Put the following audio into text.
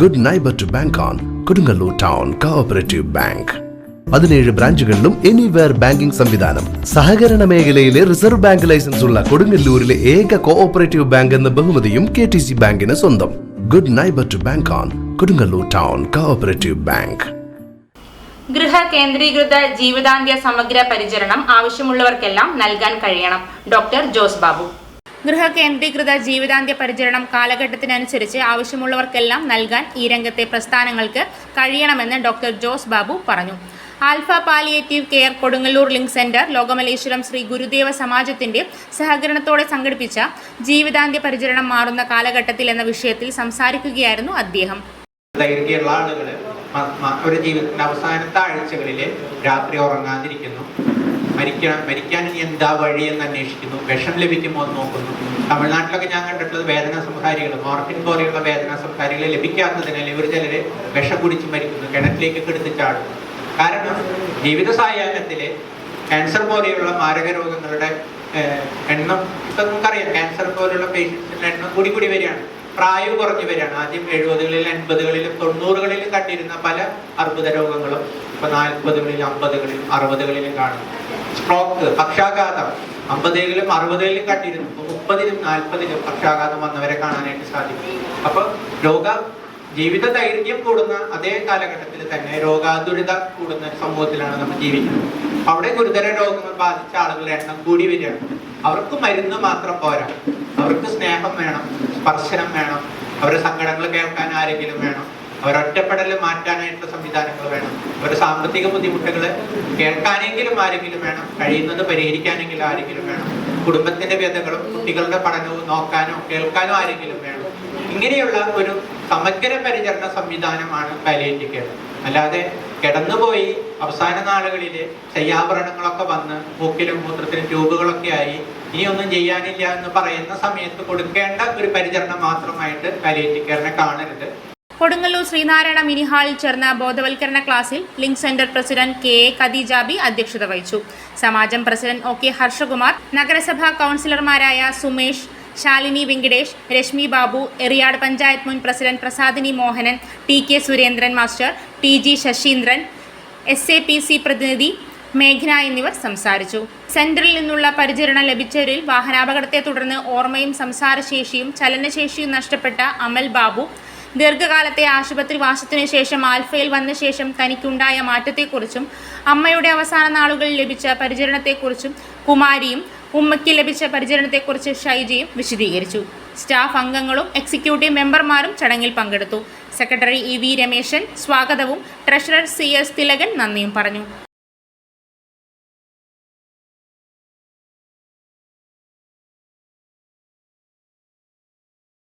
Good neighbour to bank on Kodungallur town cooperative bank പതിനേഴ് ബ്രാഞ്ചുകളിലും anywhere banking സംവിധാനം. സഹകരണ മേഖലയിലെ റിസർവ് ബാങ്ക് ലൈസൻസ് ഉള്ള കൊടുങ്ങല്ലൂരിലെ ഏക കോഓപ്പറേറ്റീവ് ബാങ്ക് എന്ന ബഹുമതിയും കെ ടി സി ബാങ്കിന് സ്വന്തം. Good neighbour to bank on Kodungallur town cooperative bank ഗൃഹ കേന്ദ്രീകൃത ജീവിതാന്ത്യ സമഗ്ര പരിചരണം ആവശ്യമുള്ളവർക്കെല്ലാം നൽകാൻ കഴിയണം. ഡോക്ടർ ജോസ് ബാബു. ഗൃഹ കേന്ദ്രീകൃത ജീവിതാന്ത്യ പരിചരണം കാലഘട്ടത്തിനനുസരിച്ച് ആവശ്യമുള്ളവർക്കെല്ലാം നൽകാൻ ഈ രംഗത്തെ പ്രസ്ഥാനങ്ങൾക്ക് കഴിയണമെന്ന് ഡോക്ടർ ജോസ് ബാബു പറഞ്ഞു. Alpha palliative care Kodungallur link centre Lokamaleswaram Sree Gurudeva സമാജത്തിന്റെ സഹകരണത്തോടെ സംഘടിപ്പിച്ച ജീവിതാന്ത്യ പരിചരണം മാറുന്ന കാലഘട്ടത്തിൽ എന്ന വിഷയത്തിൽ സംസാരിക്കുകയായിരുന്നു അദ്ദേഹം. ദൈർഘ്യമുള്ള ആളുകൾ ഒരു ജീവിതത്തിന്റെ അവസാനത്തെ ആഴ്ചകളിൽ രാത്രി ഉറങ്ങാതിരിക്കുന്നു. മരിക്കാൻ മരിക്കാൻ ഇനി എന്താ വഴി എന്ന് അന്വേഷിക്കുന്നു. വിഷം ലഭിക്കുമോ എന്ന് നോക്കുന്നു. തമിഴ്നാട്ടിലൊക്കെ ഞാൻ കണ്ടിട്ടുള്ളത് വേദന സംഹാരികൾ മോർഫിൻ പോലെയുള്ള വേദന സംഹാരികൾ ലഭിക്കാത്തതിനാൽ ഇവർ ചിലര് വിഷം കുടിച്ച് മരിക്കുന്നു. കിണറ്റിലേക്ക് എടുത്ത് ചാടുന്നു. കാരണം ജീവിത സായാഹ്നത്തിൽ ക്യാൻസർ പോലെയുള്ള മാരക രോഗങ്ങളുടെ എണ്ണം ഇപ്പൊ നമുക്കറിയാം. ക്യാൻസർ പോലെയുള്ള പേഷ്യൻസിന്റെ എണ്ണം കൂടി കൂടി വരികയാണ്. പ്രായം കുറഞ്ഞു വരികയാണ് ആദ്യം എഴുപതുകളിലും എൺപതുകളിലും തൊണ്ണൂറുകളിലും കണ്ടിരുന്ന പല അർബുദ രോഗങ്ങളും. ഇപ്പൊ നാൽപ്പതുകളിലും അമ്പതുകളിലും അറുപതുകളിലും കാണുന്നു സ്ട്രോക്ക് പക്ഷാഘാതം. അമ്പതുകളിലും അറുപതുകളിലും കണ്ടിരുന്നു. ഇപ്പൊ മുപ്പതിലും നാൽപ്പതിലും പക്ഷാഘാതം വന്നവരെ കാണാനായിട്ട് സാധിക്കും. അപ്പൊ രോഗ ജീവിത ദൈർഘ്യം കൂടുന്ന അതേ കാലഘട്ടത്തിൽ തന്നെ രോഗാതുരിത കൂടുന്ന സമൂഹത്തിലാണ് നമ്മൾ ജീവിക്കുന്നത്. അവിടെ ഗുരുതര രോഗങ്ങൾ ബാധിച്ച ആളുകളുടെ എണ്ണം കൂടി വരികയാണ്. അവർക്ക് മരുന്ന് മാത്രം പോരാ. അവർക്ക് സ്നേഹം വേണം. സ്പർശനം വേണം അവരുടെ സങ്കടങ്ങൾ കേൾക്കാൻ ആരെങ്കിലും വേണം അവരൊറ്റപ്പെടൽ മാറ്റാനായിട്ടുള്ള സംവിധാനങ്ങൾ വേണം അവരുടെ സാമ്പത്തിക ബുദ്ധിമുട്ടുകൾ കേൾക്കാനെങ്കിലും ആരെങ്കിലും വേണം കഴിയുന്നത് പരിഹരിക്കാനെങ്കിലും ആരെങ്കിലും വേണം കുടുംബത്തിന്റെ വ്യതകളും കുട്ടികളുടെ പഠനവും നോക്കാനോ കേൾക്കാനോ ആരെങ്കിലും വേണം. ഇങ്ങനെയുള്ള ഒരു സമഗ്ര പരിചരണ സംവിധാനമാണ് പാലിയേറ്റീവ് അല്ലാതെ കിടന്നുപോയി അവസാന നാളുകളിൽ ശയ്യാഭരണങ്ങളൊക്കെ വന്ന് മൂക്കിലും മൂത്രത്തിലും ട്യൂബുകളൊക്കെ ആയി ഇനി ഒന്നും ചെയ്യാനില്ല എന്ന് പറയുന്ന സമയത്ത് കൊടുക്കേണ്ട ഒരു പരിചരണം മാത്രമായിട്ട് പാലിയേറ്റീവ് കെയറിനെ കാണരുത്. കൊടുങ്ങല്ലൂർ ശ്രീനാരായണ മിനി ഹാളിൽ ചേർന്ന ബോധവൽക്കരണ ക്ലാസ്സിൽ link centre president K A Khadeejabi അധ്യക്ഷത വഹിച്ചു. സമാജം പ്രസിഡന്റ് ഒ കെ ഹർഷകുമാർ നഗരസഭാ കൗൺസിലർമാരായ സുമേഷ് ശാലിനി വെങ്കിടേഷ് രശ്മി ബാബു എറിയാട് പഞ്ചായത്ത് മുൻ president Prasadini Mohanan T K Surendran master T G Sasheendran S A P C പ്രതിനിധി മേഘന എന്നിവർ സംസാരിച്ചു. സെന്ററിൽ നിന്നുള്ള പരിചരണം ലഭിച്ചവരിൽ വാഹനാപകടത്തെ തുടർന്ന് ഓർമ്മയും സംസാരശേഷിയും ചലനശേഷിയും നഷ്ടപ്പെട്ട അമൽ ബാബു ദീർഘകാലത്തെ ആശുപത്രി വാസത്തിനു ശേഷം ആൽഫയിൽ വന്ന ശേഷം തനിക്കുണ്ടായ മാറ്റത്തെക്കുറിച്ചും അമ്മയുടെ അവസാന നാളുകളിൽ ലഭിച്ച പരിചരണത്തെക്കുറിച്ചും കുമാരിയും ഉമ്മയ്ക്ക് ലഭിച്ച പരിചരണത്തെക്കുറിച്ച് ഷൈജയും വിശദീകരിച്ചു. സ്റ്റാഫ് അംഗങ്ങളും എക്സിക്യൂട്ടീവ് മെമ്പർമാരും ചടങ്ങിൽ പങ്കെടുത്തു. സെക്രട്ടറി ഇ വി രമേശൻ സ്വാഗതവും ട്രഷറർ സി എസ് തിലകൻ നന്ദിയും പറഞ്ഞു.